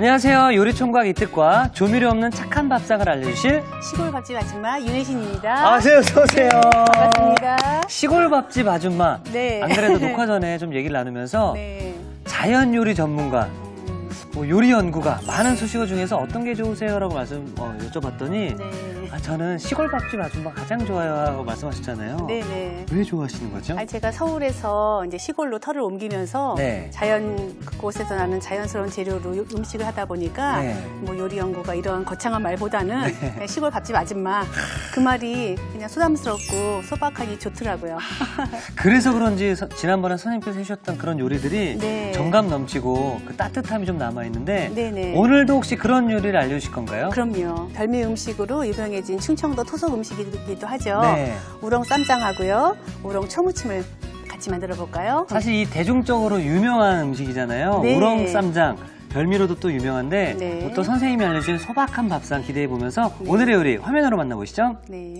안녕하세요. 요리총각 이특과 조미료 없는 착한 밥상을 알려주실 시골 밥집 아줌마 윤혜신입니다. 아, 네, 어서오세요. 반갑습니다. 시골 밥집 아줌마. 네. 안 그래도 녹화 전에 좀 얘기를 나누면서 네. 자연 요리 전문가, 음, 뭐 요리 연구가 많은 수식어 중에서 어떤 게 좋으세요 라고 말씀 어, 여쭤봤더니 네. 아, 저는 시골 밥집 아줌마 가장 좋아요 하고 말씀하셨잖아요. 네네. 왜 좋아하시는 거죠? 아니, 제가 서울에서 이제 시골로 터를 옮기면서 네. 자연 그곳에서 나는 자연스러운 재료로 요- 음식을 하다 보니까 네. 뭐 요리 연구가 이런 거창한 말보다는 그냥 시골 밥집 아줌마 그 말이 그냥 소담스럽고 소박하기 좋더라고요. 그래서 그런지 서- 지난번에 선생님께서 해주셨던 그런 요리들이 네. 정감 넘치고 그 따뜻함이 좀 남아 있는데 네네. 오늘도 혹시 그런 요리를 알려주실 건가요? 그럼요. 별미 음식으로 유명해진 충청도 토속 음식이기도 하죠. 네. 우렁 쌈장하고요. 우렁 초무침을 같이 만들어 볼까요? 사실 이 대중적으로 유명한 음식이잖아요. 네. 우렁 쌈장. 별미로도 또 유명한데 네. 또 선생님이 알려주신 소박한 밥상 기대해 보면서 오늘의 요리 화면으로 만나보시죠. 네.